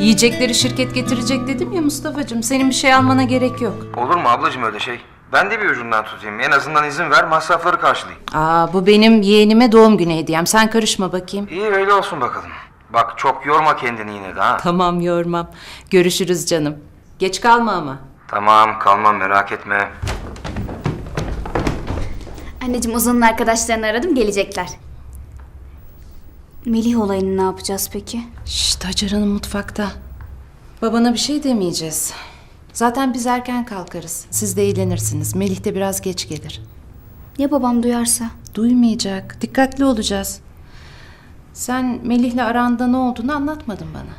Yiyecekleri şirket getirecek dedim ya Mustafa'cığım. Senin bir şey almana gerek yok. Olur mu ablacığım öyle şey? Ben de bir ucundan tutayım. En azından izin ver masrafları karşılayayım. Aa bu benim yeğenime doğum günü hediyem. Sen karışma bakayım. İyi öyle olsun bakalım. Bak çok yorma kendini yine de ha. Tamam yormam. Görüşürüz canım. Geç kalma ama. Tamam kalmam merak etme. Anneciğim Ozan'ın arkadaşlarını aradım gelecekler. Melih olayını ne yapacağız peki? Şşt Hacer Hanım mutfakta. Babana bir şey demeyeceğiz. Zaten biz erken kalkarız. Siz de eğlenirsiniz. Melih de biraz geç gelir. Ya babam duyarsa? Duymayacak. Dikkatli olacağız. Sen Melih'le aranda ne olduğunu anlatmadın bana.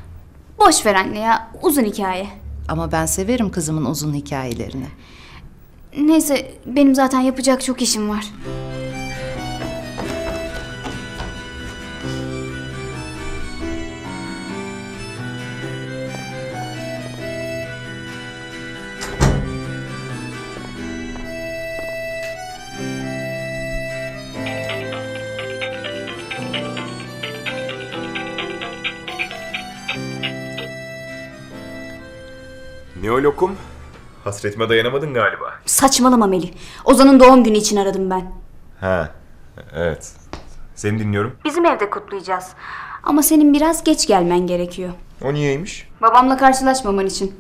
Boş ver anne ya uzun hikaye. Ama ben severim kızımın uzun hikayelerini. Neyse benim zaten yapacak çok işim var. Ne o lokum? Hasretime dayanamadın galiba. Saçmalama Melih. Ozan'ın doğum günü için aradım ben. Ha, evet. Seni dinliyorum. Bizim evde kutlayacağız. Ama senin biraz geç gelmen gerekiyor. O niyeymiş? Babamla karşılaşmaman için.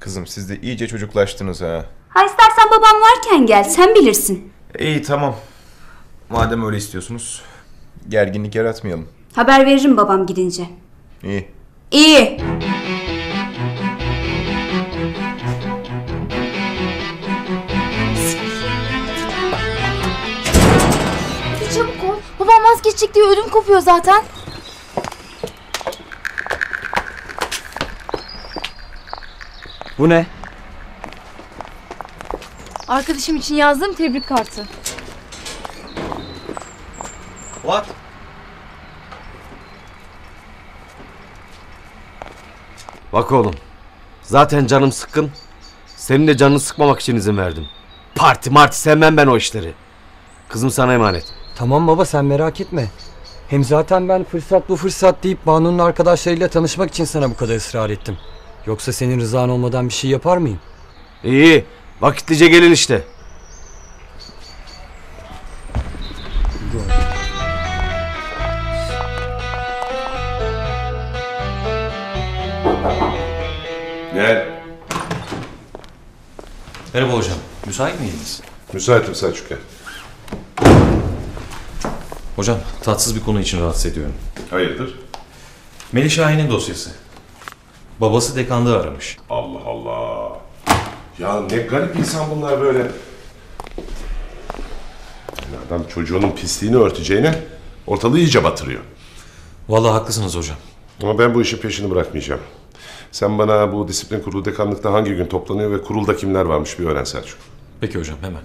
Kızım siz de iyice çocuklaştınız ha. Ha istersen babam varken gel sen bilirsin. İyi tamam. Madem öyle istiyorsunuz, gerginlik yaratmayalım. Haber veririm babam gidince. İyi. İyi. Vazgeçecek diye ödüm kopuyor zaten. Bu ne? Arkadaşım için yazdığım tebrik kartı. What? Bak oğlum. Zaten canım sıkkın. Senin de canını sıkmamak için izin verdim. Parti marti sevmem ben o işleri. Kızım sana emanet. Tamam baba sen merak etme. Hem zaten ben fırsat bu fırsat deyip Banu'nun arkadaşlarıyla tanışmak için sana bu kadar ısrar ettim. Yoksa senin rızan olmadan bir şey yapar mıyım? İyi. Vakitlice gelin işte. Gel. Merhaba hocam. Müsait miydiniz? Müsaitim Selçuk gel. Hocam tatsız bir konu için rahatsız ediyorum. Hayırdır? Melih Şahin'in dosyası. Babası dekanda aramış. Allah Allah. Ya ne garip insan bunlar böyle. Yani adam çocuğunun pisliğini örteceğine ortalığı iyice batırıyor. Vallahi haklısınız hocam. Ama ben bu işin peşini bırakmayacağım. Sen bana bu disiplin kurulu dekanlıkta hangi gün toplanıyor ve kurulda kimler varmış bir öğren Selçuk. Peki hocam hemen.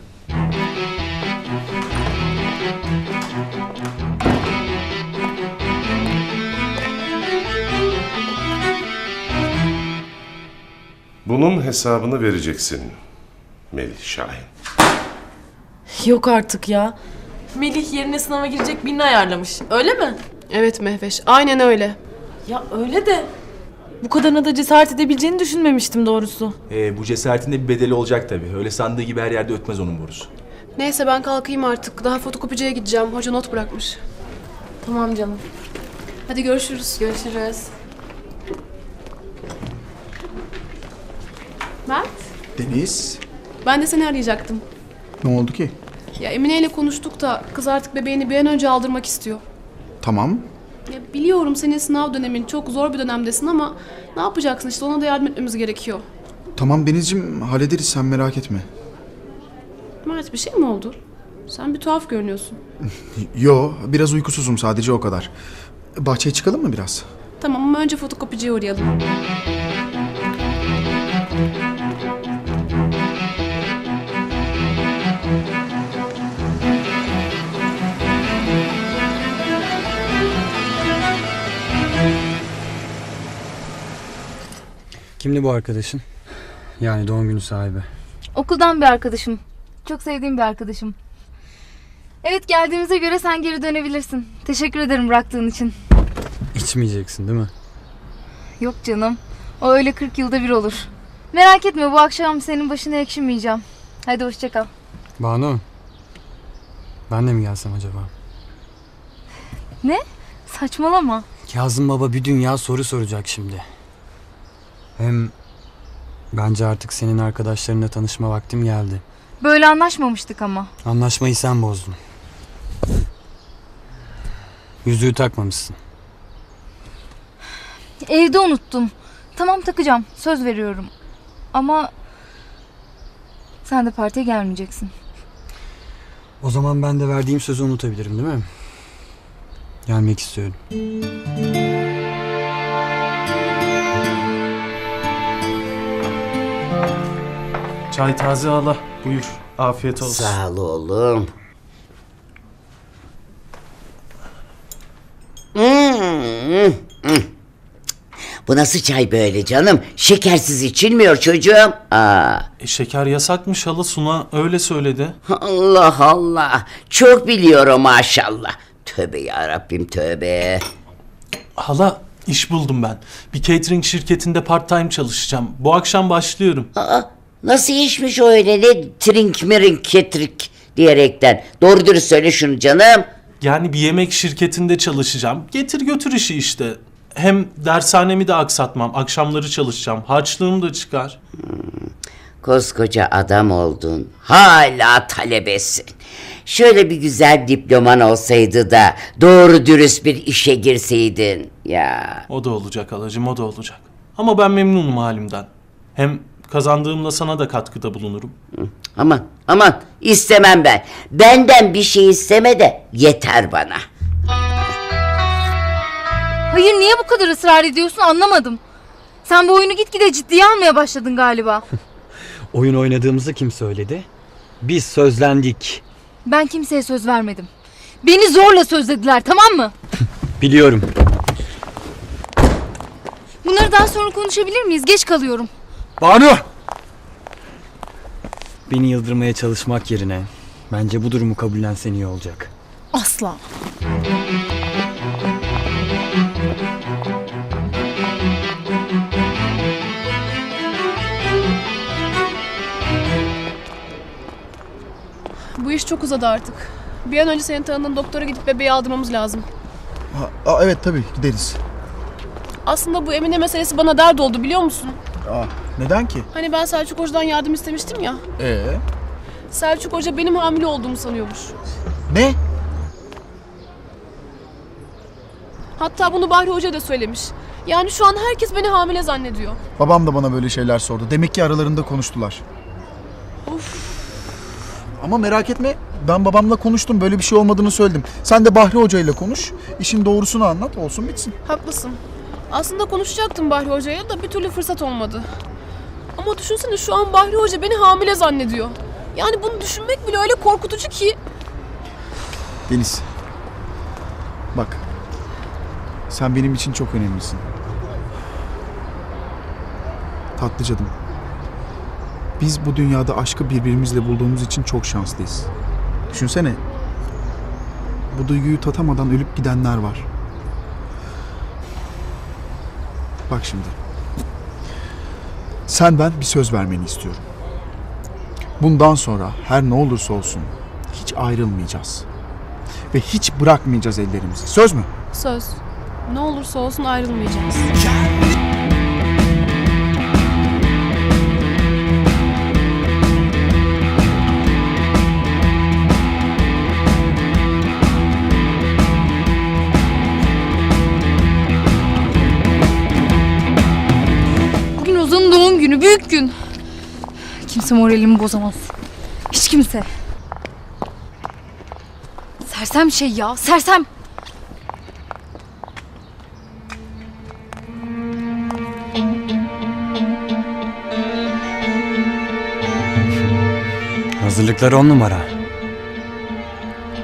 Bunun hesabını vereceksin Melih Şahin. Yok artık ya. Melih yerine sınava girecek birini ayarlamış. Öyle mi? Evet Mehveş, aynen öyle. Ya öyle de. Bu kadarına da cesaret edebileceğini düşünmemiştim doğrusu. Ee, bu cesaretin de bir bedeli olacak tabii. Öyle sandığı gibi her yerde ötmez onun borusu. Neyse ben kalkayım artık. Daha fotokopiciye gideceğim. Hoca not bırakmış. Tamam canım. Hadi görüşürüz. Görüşürüz. Mert, Deniz, ben de seni arayacaktım. ne oldu ki? Ya Emine ile konuştuk da kız artık bebeğini bir an önce aldırmak istiyor. Tamam, Ya biliyorum senin sınav dönemin çok zor bir dönemdesin ama ne yapacaksın işte ona da yardım etmemiz gerekiyor. tamam Deniz'cim hallederiz sen merak etme. Mert bir şey mi oldu? Sen bir tuhaf görünüyorsun. Yo, biraz uykusuzum sadece o kadar. Bahçeye çıkalım mı biraz? Tamam ama önce fotokopiciye uğrayalım. Kimdi bu arkadaşın? Yani doğum günü sahibi. Okuldan bir arkadaşım. Çok sevdiğim bir arkadaşım. Evet geldiğimize göre sen geri dönebilirsin. Teşekkür ederim bıraktığın için. İçmeyeceksin değil mi? Yok canım. O öyle 40 yılda bir olur. Merak etme bu akşam senin başına ekşimeyeceğim. Hadi hoşça kal. Banu. Ben de mi gelsem acaba? Ne? Saçmalama. Kazım Baba bir dünya soru soracak şimdi. Hem bence artık senin arkadaşlarınla tanışma vaktim geldi. Böyle anlaşmamıştık ama. Anlaşmayı sen bozdun. Yüzüğü takmamışsın. Evde unuttum. Tamam takacağım. Söz veriyorum. Ama sen de partiye gelmeyeceksin. O zaman ben de verdiğim sözü unutabilirim değil mi? Gelmek istiyorum. Çay taze hala. Buyur. Afiyet olsun. Sağ ol oğlum. Hmm, hmm. Bu nasıl çay böyle canım? Şekersiz içilmiyor çocuğum. Aa, E, şeker yasakmış hala Suna öyle söyledi. Allah Allah. Çok biliyorum maşallah. Tövbe ya Rabbim tövbe. Hala iş buldum ben. Bir catering şirketinde part time çalışacağım. Bu akşam başlıyorum. Aa, nasıl işmiş o öyle ne trink mirink ketrik diyerekten. Doğru dürüst söyle şunu canım. Yani bir yemek şirketinde çalışacağım. Getir götür işi işte. Hem dershanemi de aksatmam. Akşamları çalışacağım. Harçlığım da çıkar. Koskoca adam oldun. Hala talebesin. Şöyle bir güzel diploman olsaydı da doğru dürüst bir işe girseydin. Ya O da olacak halacığım o da olacak. Ama ben memnunum halimden. Hem kazandığımla sana da katkıda bulunurum. aman aman istemem ben. Benden bir şey isteme de yeter bana. Hayır niye bu kadar ısrar ediyorsun anlamadım. Sen bu oyunu gitgide ciddiye almaya başladın galiba. Oyun oynadığımızı kim söyledi? Biz sözlendik. Ben kimseye söz vermedim. Beni zorla sözlediler tamam mı? Biliyorum. Bunları daha sonra konuşabilir miyiz? Geç kalıyorum. Banu! Beni yıldırmaya çalışmak yerine bence bu durumu kabullensen iyi olacak. Asla. Bu iş çok uzadı artık. Bir an önce senin tanıdığın doktora gidip bebeği aldırmamız lazım. Aa, aa, evet tabii gideriz. Aslında bu Emine meselesi bana dert oldu biliyor musun? Aa, neden ki? Hani ben Selçuk Hoca'dan yardım istemiştim ya. Ee? Selçuk Hoca benim hamile olduğumu sanıyormuş. Ne? Hatta bunu Bahri Hoca da söylemiş. Yani şu an herkes beni hamile zannediyor. Babam da bana böyle şeyler sordu. Demek ki aralarında konuştular. Ama merak etme. Ben babamla konuştum. Böyle bir şey olmadığını söyledim. Sen de Bahri Hoca ile konuş. İşin doğrusunu anlat. Olsun bitsin. Haklısın. Aslında konuşacaktım Bahri Hoca'ya da bir türlü fırsat olmadı. Ama düşünsene şu an Bahri Hoca beni hamile zannediyor. Yani bunu düşünmek bile öyle korkutucu ki. Deniz. Bak. Sen benim için çok önemlisin. Tatlı canım. Biz bu dünyada aşkı birbirimizle bulduğumuz için çok şanslıyız. Düşünsene. Bu duyguyu tatamadan ölüp gidenler var. Bak şimdi. Senden bir söz vermeni istiyorum. Bundan sonra her ne olursa olsun hiç ayrılmayacağız. Ve hiç bırakmayacağız ellerimizi. Söz mü? Söz. Ne olursa olsun ayrılmayacağız. Günü. Büyük gün. Kimse moralimi bozamaz. Hiç kimse. Sersem şey ya. Sersem. Hazırlıklar on numara.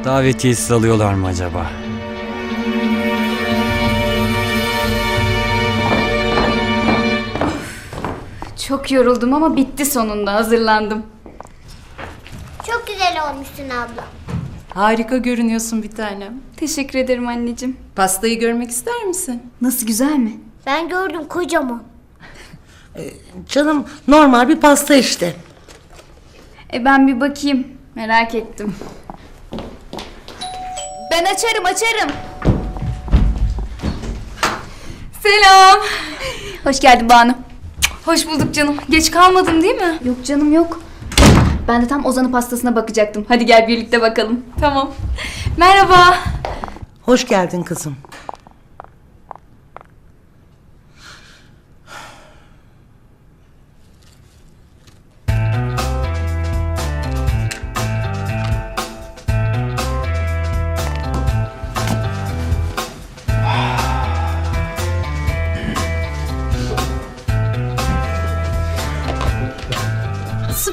Davetiyesiz alıyorlar mı acaba? Çok yoruldum ama bitti sonunda hazırlandım. Çok güzel olmuşsun abla. Harika görünüyorsun bir tanem. Teşekkür ederim anneciğim. Pastayı görmek ister misin? Nasıl güzel mi? Ben gördüm kocaman. Canım normal bir pasta işte. E ben bir bakayım. Merak ettim. Ben açarım açarım. Selam. Hoş geldin Banu. Hoş bulduk canım. Geç kalmadın değil mi? Yok canım yok. Ben de tam Ozan'ın pastasına bakacaktım. Hadi gel birlikte bakalım. Tamam. Merhaba. Hoş geldin kızım.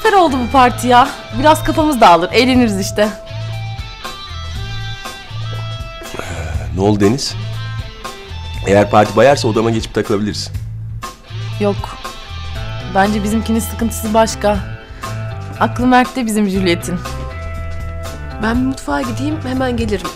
Süper oldu bu parti ya. Biraz kafamız dağılır. Eğleniriz işte. Ne oldu Deniz? Eğer parti bayarsa odama geçip takılabiliriz. Yok. Bence bizimkinin sıkıntısı başka. Aklı Mert'te bizim Juliet'in. Ben bir mutfağa gideyim hemen gelirim.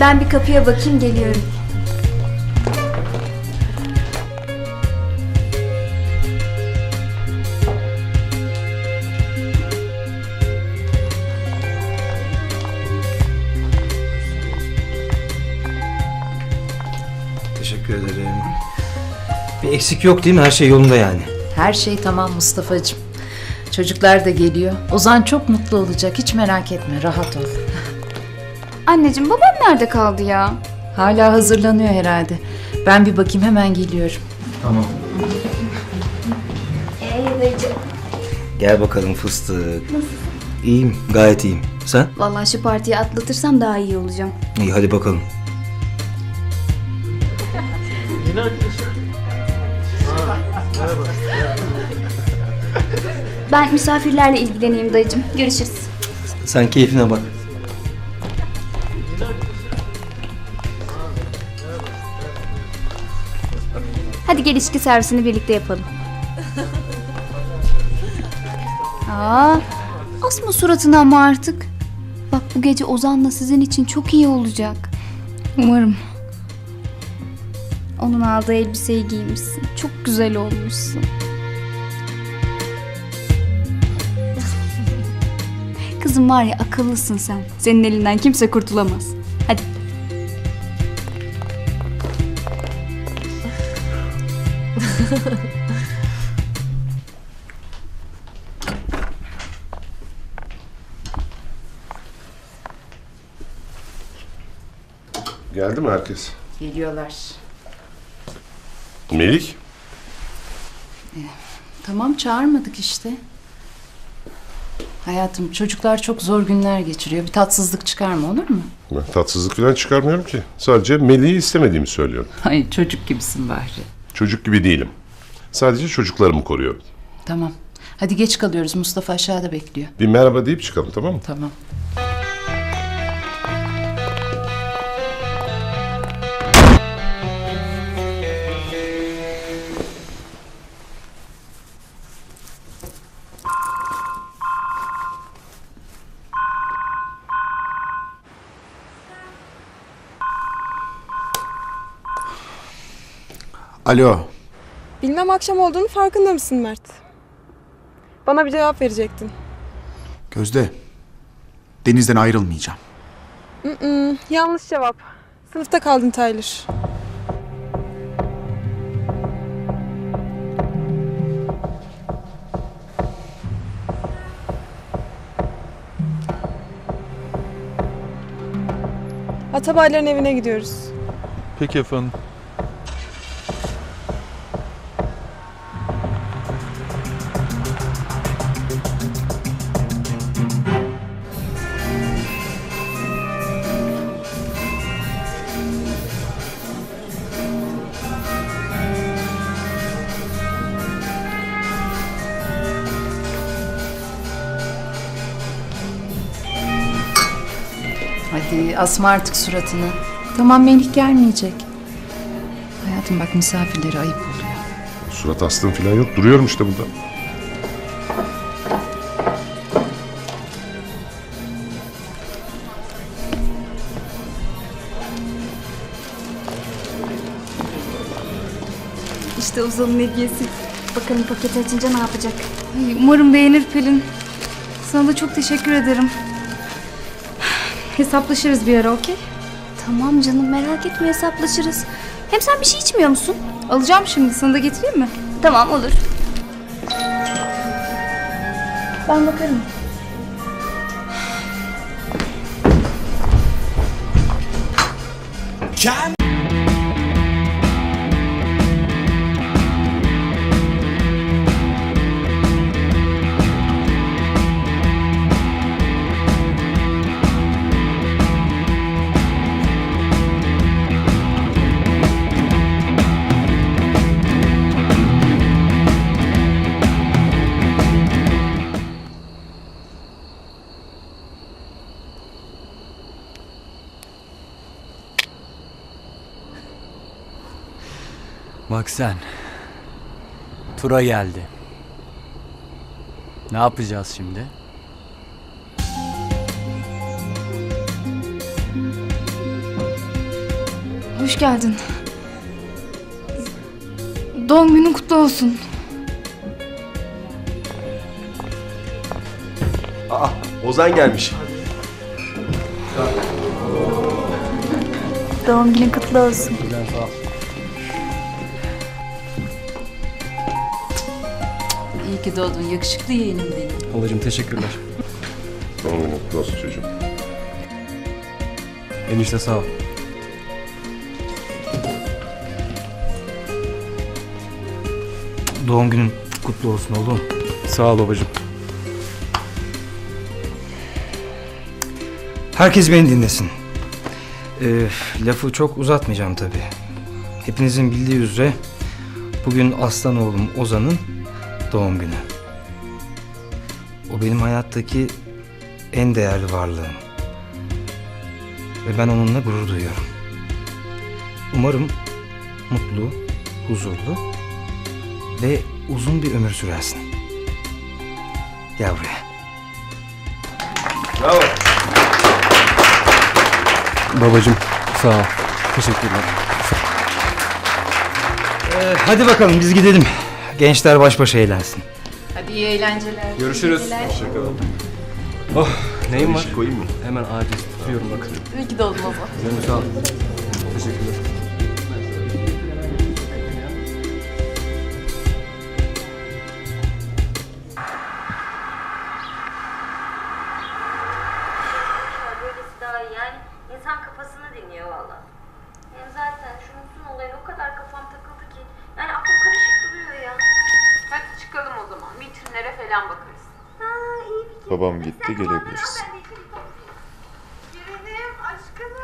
Ben bir kapıya bakayım geliyorum. Teşekkür ederim. Bir eksik yok değil mi? Her şey yolunda yani. Her şey tamam Mustafa'cığım. Çocuklar da geliyor. Ozan çok mutlu olacak. Hiç merak etme. Rahat ol. Anneciğim babam nerede kaldı ya? Hala hazırlanıyor herhalde. Ben bir bakayım hemen geliyorum. Tamam. Ee. Gel bakalım fıstık. İyiyim, gayet iyiyim. Sen? Vallahi şu partiyi atlatırsam daha iyi olacağım. İyi hadi bakalım. Ben misafirlerle ilgileneyim dayıcığım. Görüşürüz. Sen keyfine bak. Hadi gel içki servisini birlikte yapalım. Aa, asma suratını ama artık. Bak bu gece Ozan'la sizin için çok iyi olacak. Umarım. Onun aldığı elbiseyi giymişsin. Çok güzel olmuşsun. Kızım var ya akıllısın sen. Senin elinden kimse kurtulamaz. Geldi mi herkes? Geliyorlar. Melik? Tamam çağırmadık işte. Hayatım çocuklar çok zor günler geçiriyor. Bir tatsızlık çıkarma olur mu? Ben tatsızlık falan çıkarmıyorum ki. Sadece Melih'i istemediğimi söylüyorum. Hayır çocuk gibisin Bahri. Çocuk gibi değilim. Sadece çocuklarımı koruyorum. Tamam. Hadi geç kalıyoruz. Mustafa aşağıda bekliyor. Bir merhaba deyip çıkalım tamam mı? Tamam. Alo. Bilmem akşam olduğunu farkında mısın Mert? Bana bir cevap verecektin. Gözde. Deniz'den ayrılmayacağım. Mm-mm, yanlış cevap. Sınıfta kaldın Tyler. Atabayların evine gidiyoruz. Peki efendim. Asma artık suratını. Tamam Melih gelmeyecek. Hayatım bak misafirlere ayıp oluyor. Surat astım falan yok. Duruyorum işte burada. İşte Ozan'ın hediyesi. Bakalım paketi açınca ne yapacak? Ay, umarım beğenir Pelin. Sana da çok teşekkür ederim. Hesaplaşırız bir ara okey? Tamam canım merak etme hesaplaşırız. Hem sen bir şey içmiyor musun? Alacağım şimdi sana da getireyim mi? Tamam olur. Ben bakarım. Bak sen. Tura geldi. Ne yapacağız şimdi? Hoş geldin. Doğum günün kutlu olsun. Aa, Ozan gelmiş. Doğum günün kutlu olsun. İyi ki doğdun yakışıklı yeğenim benim. Halacığım teşekkürler. Doğum günün kutlu olsun çocuğum. Enişte sağ ol. Doğum günün kutlu olsun oğlum. Sağ ol babacığım. Herkes beni dinlesin. Ee, lafı çok uzatmayacağım tabii. Hepinizin bildiği üzere bugün aslan oğlum Ozan'ın doğum günü. O benim hayattaki en değerli varlığım. Ve ben onunla gurur duyuyorum. Umarım mutlu, huzurlu ve uzun bir ömür sürersin. Gel buraya. Bravo. Babacığım sağ ol. Teşekkürler. Ee, hadi bakalım biz gidelim. Gençler baş başa eğlensin. Hadi iyi eğlenceler. Görüşürüz. Hoşçakalın. Oh neyim var? Şey koyayım mı? Hemen acil tutuyorum bak. İyi ki doğdun Ozan. Canım sağ ol. Teşekkürler.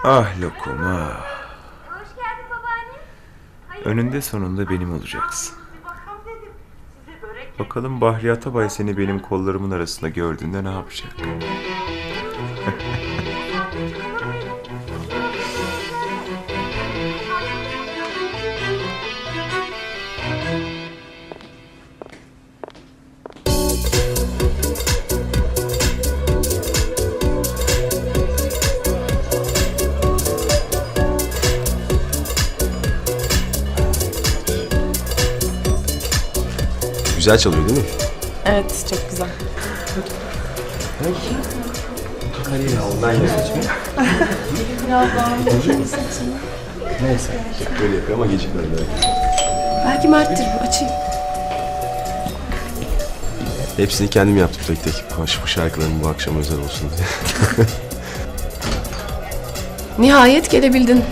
Ah lokum ah. Hoş geldin babaanne. Hayır. Önünde sonunda benim olacaksın. Bakalım dedim. Size börek Bakalım Bahri Atabay seni benim kollarımın arasında gördüğünde ne yapacak? Güzel çalıyor değil mi? Evet çok güzel. Neyse. Böyle yapıyor ama gecikmedi. Belki Mert'tir bu açayım. Hepsini kendim yaptım tek tek. Hoş bu şarkıların bu akşam özel olsun diye. Nihayet gelebildin.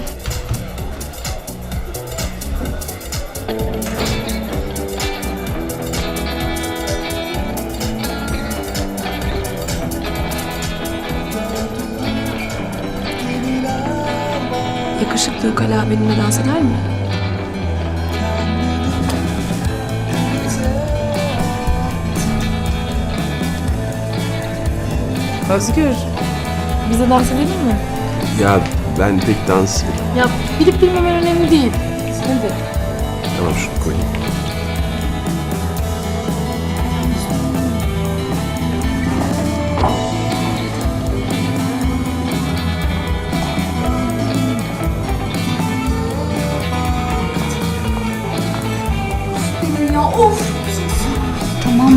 Yakışıklı ukala benimle dans eder mi? Özgür. Bize dans edelim mi? ya ben pek dans... Ya bilip bilmemen önemli değil. Hadi. Tamam şunu koyayım.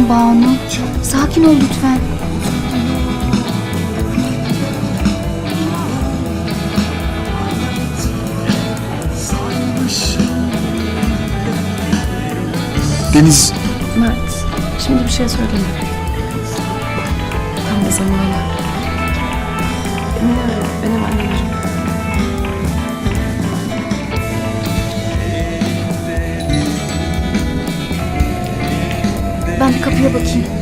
Banu. Sakin ol lütfen. Deniz Mert, şimdi bir şey söyleme. Tam da zamanı. Emine arıyor, ben Ben bir kapıya bakayım.